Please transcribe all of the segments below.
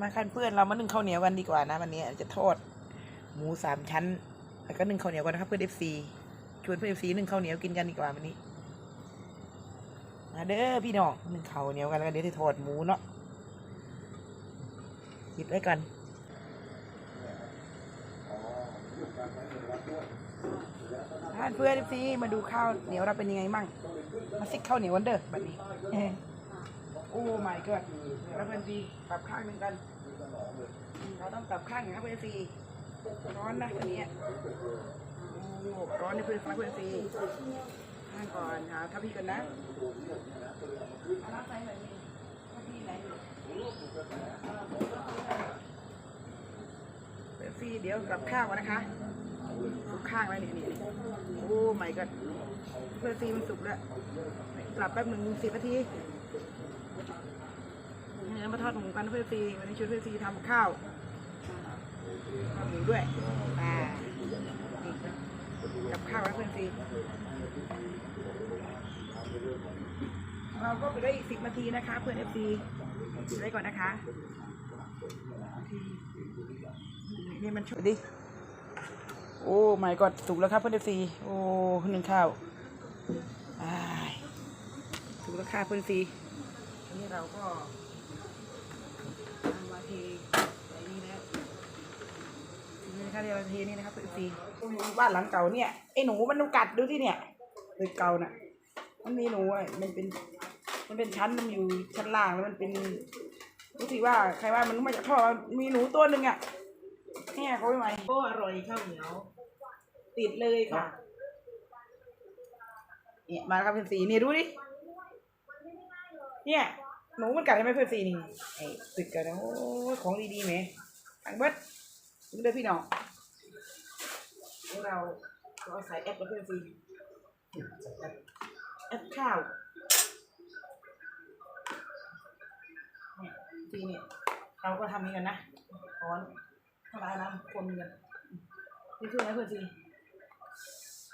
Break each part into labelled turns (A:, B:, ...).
A: มาคันเพื่อนเรามานึ่งข้าวเหนียวกันดีกว่านะวันนี้จะทอดหมูสามชั้น แล้วก็นึ่งข้าวเหนียวกันนะครับเพื่อนเอฟซีชวนเพื่อนเอฟซีนึ่งข้าวเหนียวกินกันดีกว่าวันนี้มาเด้อพี่น้องนึ่งข้าวเหนียวกันแล้วก็เดี๋ยวจะทอดหมูเนาะหยิบไว้ก่อนท่านเพื่อนเอฟซีมาดูข้าวเหนียวเราเป็นยังไงมั่งมาซิกข้าวเหนียวกันเด้อบัดนี้เอ้ยโอ้ my god แล้วเพื่อนซีปรับข้างหนึ่งกัน เราต้องปรับข้างนะครับเพื่อนซีร้อนนะวันนี้โอ้ร้อนในเพื่อนฟ้าเพื่อนซีข้างก่อนหาทัพพี่กันนะเอาน้ำใส่หน่อยนี่ทัพพี่ไหนเพื่อนซีเดี๋ยวปรับข้าวก่อนนะคะสุกข้างแล้นี่นี่โอ้ my god เพื่อนซีมันสุกแล้วปรับแป๊บหนึ่งสิบนาที นื้อมาทอดหมูกันเพื่อนซีวันนี้ชวนเพื่อนซีทำข้าวข้าวหมูด้วยอ่ากับข้าวแล้วเพื่อนซีเราก็ไปได้อีกสิบนาทีนะคะ เพื่อนเอฟซีได้ก่อนนะคะนี่มันช่วยดิโอ้ไม่กอดถูกแล้วครับเพื่อนเอฟซีโอ้หนึ่งข้าวถูกแล้วค่ะเพื่อนซีนนี้เราก็ มาเทใส่นี่แล้วนี่นะคะเรียกว่าเทนี่นะครับสีบ้านหลังเก่าเนี่ยไอ้หนูมันกัดดูที่เนี่ยตึกเก่าน่ะ มันมีหนูอะมันเป็น มันเป็นชั้นมันอยู่ชั้นล่างแล้วมันเป็นรู้สึกว่าใครว่ามันมาจากท่อมีหนูตัวหนึ่งอะเนี่ยเขาไม่ไหวโอ้อร่อยข้าวเหนียว ติดเลยค่ะเนี่ยมาครับเพื่อนสีเนี่ยดูดิเนี่ย หนูมันกัดได้ไหมเพื่อนสีนี่ไอ้ตึกกันนะโอ้ยของดีๆไหมอังเบิดนี่เลยพี่น้องแล้วเราเราใส่แอปแล้วเพื่อนซีแอปข้าวเนี่ยทีเนี่ยเราก็ทำนี้กันนะร้อนทำลายน้ำคนกันนี่คืออะไรเพื่อนซี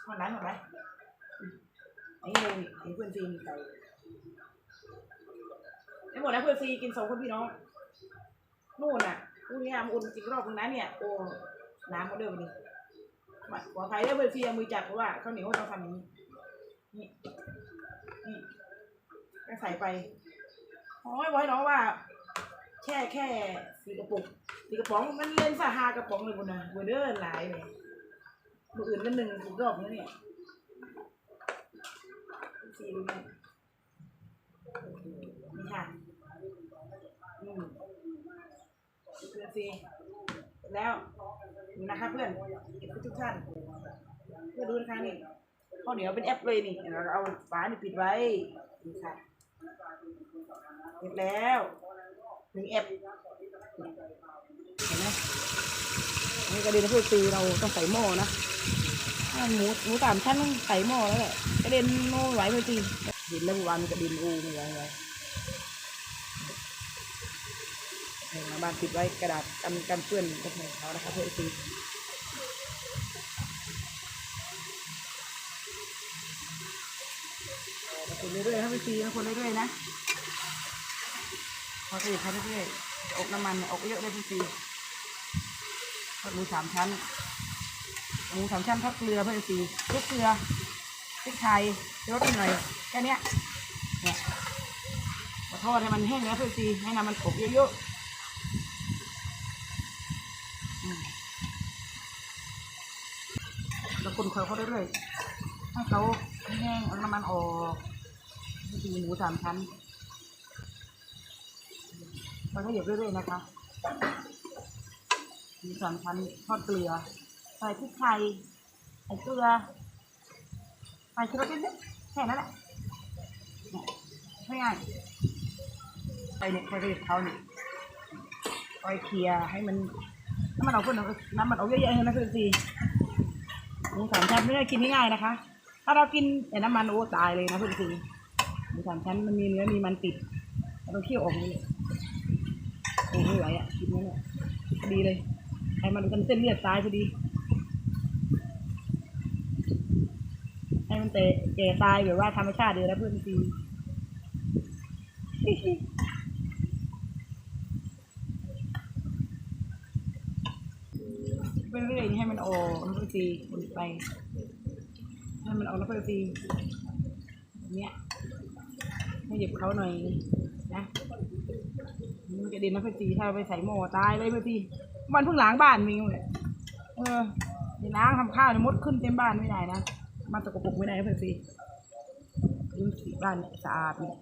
A: หอดไหนหอดไหนอันนี้เลยนี่เพื่อนซีมีไก่ไม่ หมดนะเพื่อนซีกินสองคนพี่น้องนู่นน่ะนู่นนี่อุ่นจริงรอบตรงนั้นเนี่ยโอ้น้ำก็เดินไปดิมาขออภัยได้เบอร์เฟีมือจัดเพราะว่าข้าวเหนียวเราทำอย่างนี้นี่นี่ก็ใส่ไปโอ้ยไว้น้องว่า แค่แค่สีกระปุกสีกระป๋องมันเล่นสาหากระป๋องเลยบุญนะเวอร์เดอร์หลายเลยมืออื่นก็หนึ่งถึงรอบนี้เนี่ยสีดูเนี่ยนี่ค่ะ อืม เพื่อนซีแล้วนะคะเพื่อนเก็บไว้ทุกท่านเพื่อดูนะคะนี่ข้าวเหนียวเป็นแอปเลยนี่เราเอาฝานี่ปิดไว้นี่ค่ะเสร็จแล้วหนึ่งแอปเห็นไหมนี่กระเด็นเพื่อนซีเราต้องใส่หม้อนะถ้าหมูหมูสามชั้นต้องใส่หม้อแล้วแหละกระเด็นโน่ไหวเพื่อนซีเห็นแล้ววานมันกระเด็นโอ้ไม่ไหวไมาบ้านติดไว้กระดาษกันกันเปื้อนกันของเขานะคะเพื่อซีคนเรื่อยๆให้ไปซีนะคนเรื่อยๆนะพอตีเขาเรื่อยๆอบน้ำมันอบเยอะเลยพี่ซีทอดหมูสามชั้นหมูสามชั้นทอดเกลือเพื่อซีพริกเกลือพริกไทยรสหน่อยแค่นี้เนี่ยทอดให้มันแห้งแล้วเพื่อซีให้น้ำมันอบเยอะๆ แล้วคนคอยเขาเรื่อยๆให้เขาแห้งเอาน้ำมันออกนี่คือหมูสามชั้นเราก็เหยียบเรื่อยๆนะคะหมูสามชั้นทอดเกลือใส่พริกไทยใส่เกลือใส่ชูรสนิดนึงแค่นั้นแหละง่ายๆไปเนี่ยไปเรียกเขาเนี่ยไปเคลียร์ให้มันน้ำมันออกเพื่อนน้ำมันออกเยอะๆเลยนะเพื่อนซี หมูสามชั้นไม่ได้กินง่ายๆนะคะ ถ้าเรากินแต่น้ำมันโอ้ตายเลยนะเพื่อนซีหมูสามชั้นมันมีเนื้อมีมันติดเราต้องเคี่ยวออกนี่เลยโอ้ไม่ไหวอะกินนั่นแหละพอดีเลยไอ้มันกันเส้นเลือดตายพอดีให้มันเตะแก่ตายแบบว่าธรรมชาติเลยนะเพื่อนซีเรื่อยๆนี่ ให้มันออกแล้วก็ตีคนไปให้มันออกแล้วก็ตีเนี้ยให้เหยียบเขาหน่อยนะมันจะเด่นนะเพื่ตีถ้าไปใส่หม้อตายเลยเพื่อนตีมันเพิ่งล้างบ้านมีเลยเออเดี๋ยวล้างทำข้าวเนี่ยมดขึ้นเต็มบ้านไม่ได้นะมันตกปรกไม่ได้นะเพื่อนตีดูสีบ้านเนี่ยสะอาดเนี่ย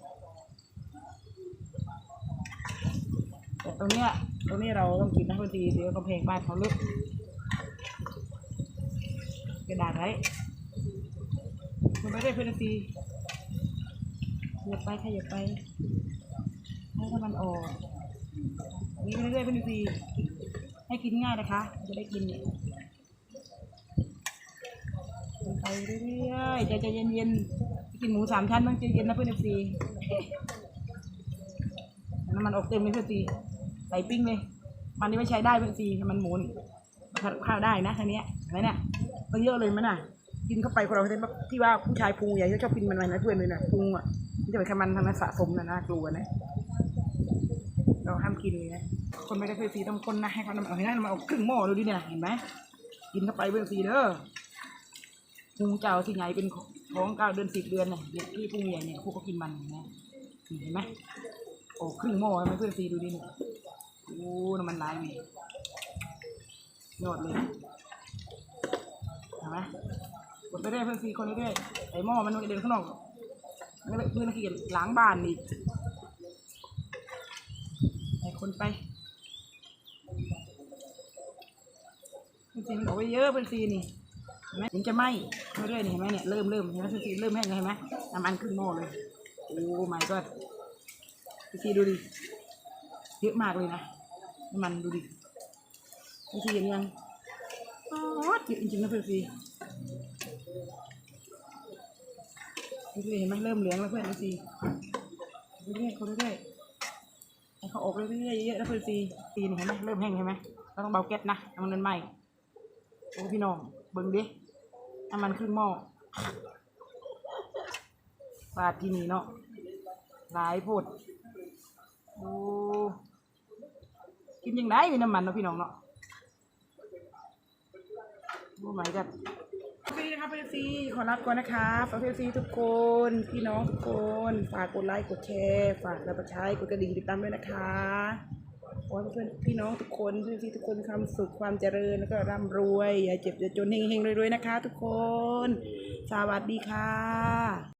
A: แต่ตรงเนี้ยตรงนี้เราต้องกินนะเพื่อนตีเดี๋ยวกำแพงบ้านเขาลึก ระดาษไว้มันไม่ได้เพื่อนตีเหยียบไปขยับไปให้ถ้ามันออกอย่างนี้ไปเรื่อยๆเป็นสีให้กินง่ายนะคะ จะได้กินเนี่ยไปเรื่อยๆใจใจเย็นๆกินหมูสามชั้นต้องใจเย็นนะเพื่อนสีน้ำมันออกเต็มเลยเพื่อนสีใส่ปิ้งเลยมันนี่ไม่ใช้ได้เพื่อนสีมันหมูนข้าวได้นะทีเนี้เห็นไหมเนี่ย ต้องเยอะเลยมั้ยน่ะ กินเข้าไปคนเราที่ว่าผู้ชายพุงใหญ่ที่ชอบกินมันๆนะเพื่อนเลยนะพุงอะมันจะเป็นไขมันทำให้สะสมนะน่ากลัวนะเราห้ามกินเลยนะคนไม่ได้เคยสีต้องคนนะให้เขานำเอาให้ได้มาเอาครึ่งหม้อดูดิเนี่ยเห็นไหมกินเข้าไปเบื้องสีเด้อพุงเจ้าที่ใหญ่เป็นท้องเก้าเดือนสิบเดือนเนี่ยเนี่ยที่พุงใหญ่เนี่ยพวกเขากินมันเห็นไหมเห็นไหมโอ้ครึ่งหม้อให้มันเพื่อนสีดูดิเนี่ยโอ้น้ำมันลายมียอดเลย ไหมกดไปเรื่อยเพื่อนสีคนเรื่อยๆไอ้หม้อมันมันกระเด็นข้างนอกไม่เพื่อนขี้ล้างบ้านอีกใส่คนไปเป็นซีมันบอกไว้เยอะเป็นซีนี่เห็นไหมมันจะไหม้เรื่อยๆนี่เห็นไหมเนี่ยเริ่มเริ่มเห็นไหมเป็นซีเริ่มแห้งแล้วเห็นไหมน้ำมันขึ้นหม้อเลยโอ้ my god เป็นซีดูดิเยอะมากเลยนะน้ำมันดูดิเป็นซีเห็นยังอ๋อเยอะจริงๆนะเป็นซี ดูดิเห็นไหมเริ่มเหลืองแล้วเพื่อนเป็นซีเรื่อยๆคนเรื่อยๆให้เขาอบเรื่อยๆเยอะๆแล้วเพื่อนซีตีนี่เห็นไหมเริ่มแห้งใช่ไหมเราต้องเบาแก๊สนะน้ำมันมันไหม้โอ้พี่น้องเบิ่งดิน้ำมันครึ่งหม้อปาดที่นี่เนาะหลายโพดโอ้กินยังไงมีน้ำมันเนาะพี่น้องเนาะโอ้ไม่กัน ฟีนะครับเพื่อนซีขอรับก่อนนะคะฝากเพื่อนซีทุกคน พี่น้องทุกคน ฝากกดไลค์กดแชร์ฝากรับประชายกดกระดิ่งติดตามด้วยนะคะขอให้เพื่อนพี่น้องทุกคนเพื่อนที่ทุกคนมีความสุขความเจริญแล้วก็ร่ำรวยอย่าเจ็บอย่าจนเฮงๆรวยๆนะคะ ทุกคน สวัสดีค่ะ